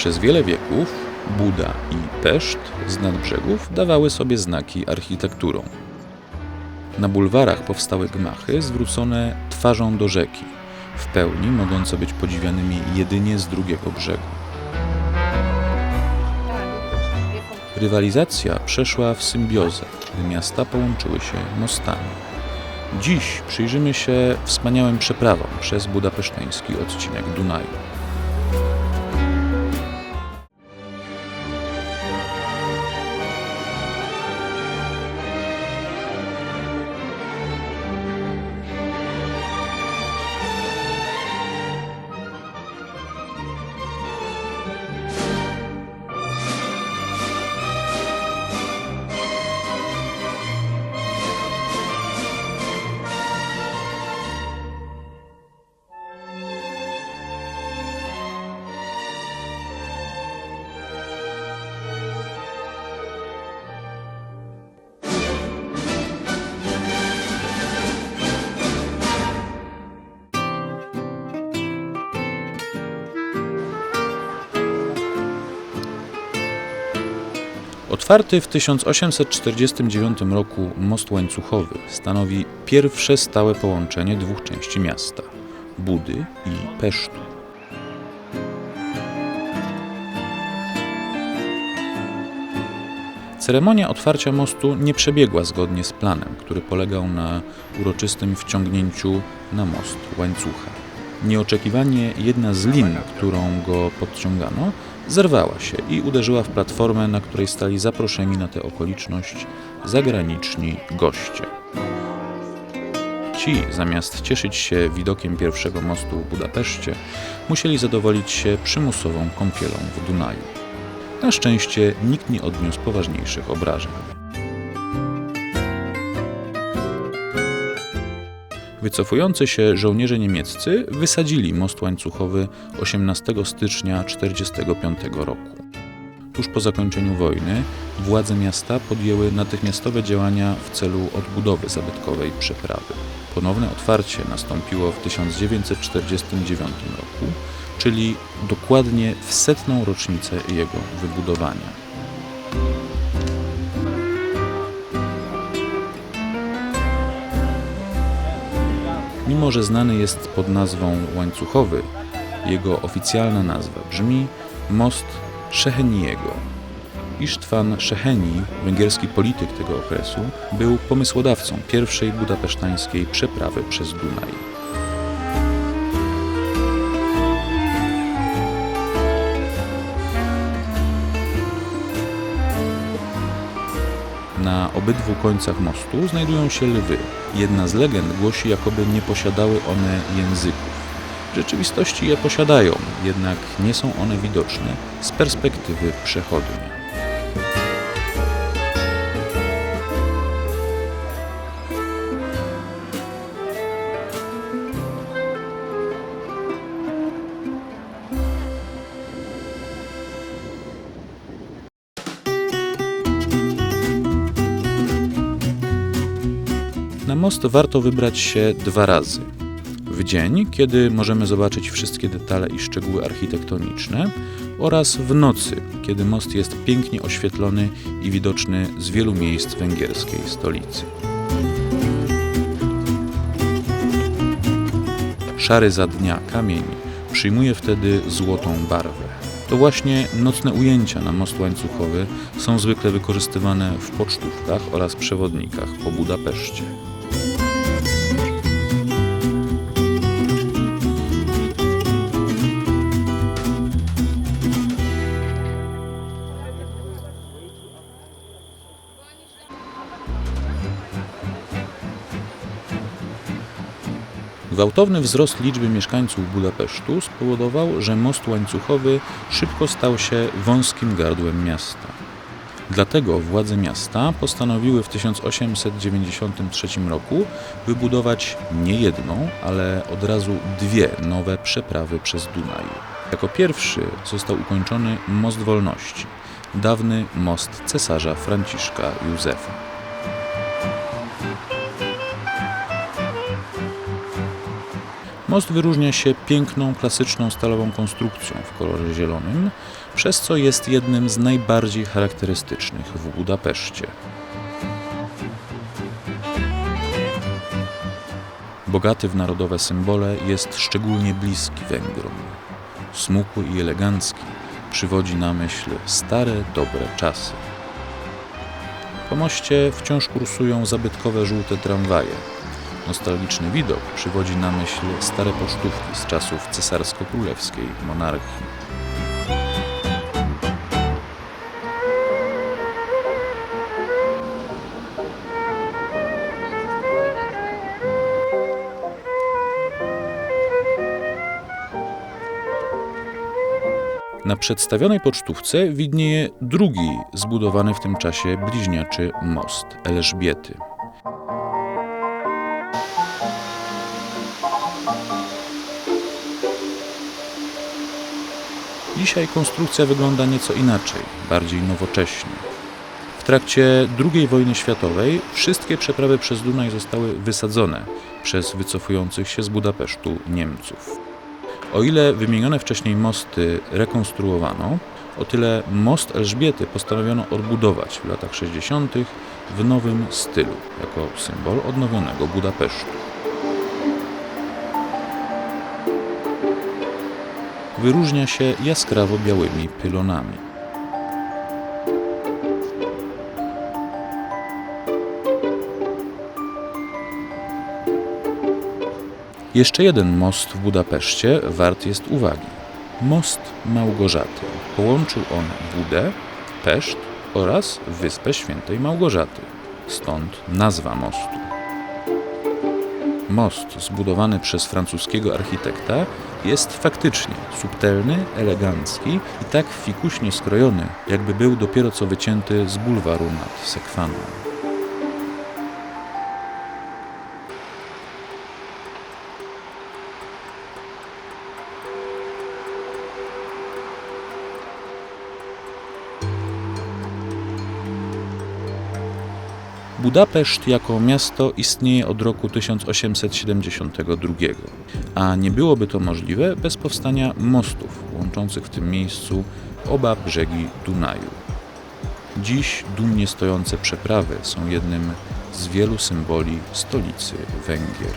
Przez wiele wieków Buda i Peszt z nadbrzegów dawały sobie znaki architekturą. Na bulwarach powstały gmachy zwrócone twarzą do rzeki, w pełni mogące być podziwianymi jedynie z drugiego brzegu. Rywalizacja przeszła w symbiozę, gdy miasta połączyły się mostami. Dziś przyjrzymy się wspaniałym przeprawom przez budapeszteński odcinek Dunaju. Otwarty w 1849 roku most łańcuchowy stanowi pierwsze stałe połączenie dwóch części miasta Budy i Pesztu. Ceremonia otwarcia mostu nie przebiegła zgodnie z planem, który polegał na uroczystym wciągnięciu na most łańcucha. Nieoczekiwanie jedna z lin, którą go podciągano, zerwała się i uderzyła w platformę, na której stali zaproszeni na tę okoliczność zagraniczni goście. Ci, zamiast cieszyć się widokiem pierwszego mostu w Budapeszcie, musieli zadowolić się przymusową kąpielą w Dunaju. Na szczęście nikt nie odniósł poważniejszych obrażeń. Wycofujący się żołnierze niemieccy wysadzili most łańcuchowy 18 stycznia 1945 roku. Tuż po zakończeniu wojny władze miasta podjęły natychmiastowe działania w celu odbudowy zabytkowej przeprawy. Ponowne otwarcie nastąpiło w 1949 roku, czyli dokładnie w setną rocznicę jego wybudowania. Mimo, że znany jest pod nazwą łańcuchowy, jego oficjalna nazwa brzmi Most Szeheniego. Isztwan Szeheni, węgierski polityk tego okresu, był pomysłodawcą pierwszej budapesztańskiej przeprawy przez Dunaj. Obydwu końcach mostu znajdują się lwy. Jedna z legend głosi, jakoby nie posiadały one języków. W rzeczywistości je posiadają, jednak nie są one widoczne z perspektywy przechodnia. Most warto wybrać się dwa razy. W dzień, kiedy możemy zobaczyć wszystkie detale i szczegóły architektoniczne, oraz w nocy, kiedy most jest pięknie oświetlony i widoczny z wielu miejsc węgierskiej stolicy. Szary za dnia kamień przyjmuje wtedy złotą barwę. To właśnie nocne ujęcia na most łańcuchowy są zwykle wykorzystywane w pocztówkach oraz przewodnikach po Budapeszcie. Gwałtowny wzrost liczby mieszkańców Budapesztu spowodował, że most łańcuchowy szybko stał się wąskim gardłem miasta. Dlatego władze miasta postanowiły w 1893 roku wybudować nie jedną, ale od razu dwie nowe przeprawy przez Dunaj. Jako pierwszy został ukończony Most Wolności, dawny most cesarza Franciszka Józefa. Most wyróżnia się piękną, klasyczną stalową konstrukcją w kolorze zielonym, przez co jest jednym z najbardziej charakterystycznych w Budapeszcie. Bogaty w narodowe symbole jest szczególnie bliski Węgrom. Smukły i elegancki przywodzi na myśl stare, dobre czasy. Po moście wciąż kursują zabytkowe żółte tramwaje. Nostalgiczny widok przywodzi na myśl stare pocztówki z czasów cesarsko-królewskiej monarchii. Na przedstawionej pocztówce widnieje drugi zbudowany w tym czasie bliźniaczy most Elżbiety. Dzisiaj konstrukcja wygląda nieco inaczej, bardziej nowocześnie. W trakcie II wojny światowej wszystkie przeprawy przez Dunaj zostały wysadzone przez wycofujących się z Budapesztu Niemców. O ile wymienione wcześniej mosty rekonstruowano, o tyle most Elżbiety postanowiono odbudować w latach 60. w nowym stylu, jako symbol odnowionego Budapesztu. Wyróżnia się jaskrawo białymi pylonami. Jeszcze jeden most w Budapeszcie wart jest uwagi. Most Małgorzaty. Połączył on Budę, Peszt oraz Wyspę Świętej Małgorzaty. Stąd nazwa mostu. Most zbudowany przez francuskiego architekta jest faktycznie subtelny, elegancki i tak fikuśnie skrojony, jakby był dopiero co wycięty z bulwaru nad Sekwaną. Budapeszt jako miasto istnieje od roku 1872, a nie byłoby to możliwe bez powstania mostów łączących w tym miejscu oba brzegi Dunaju. Dziś dumnie stojące przeprawy są jednym z wielu symboli stolicy Węgier.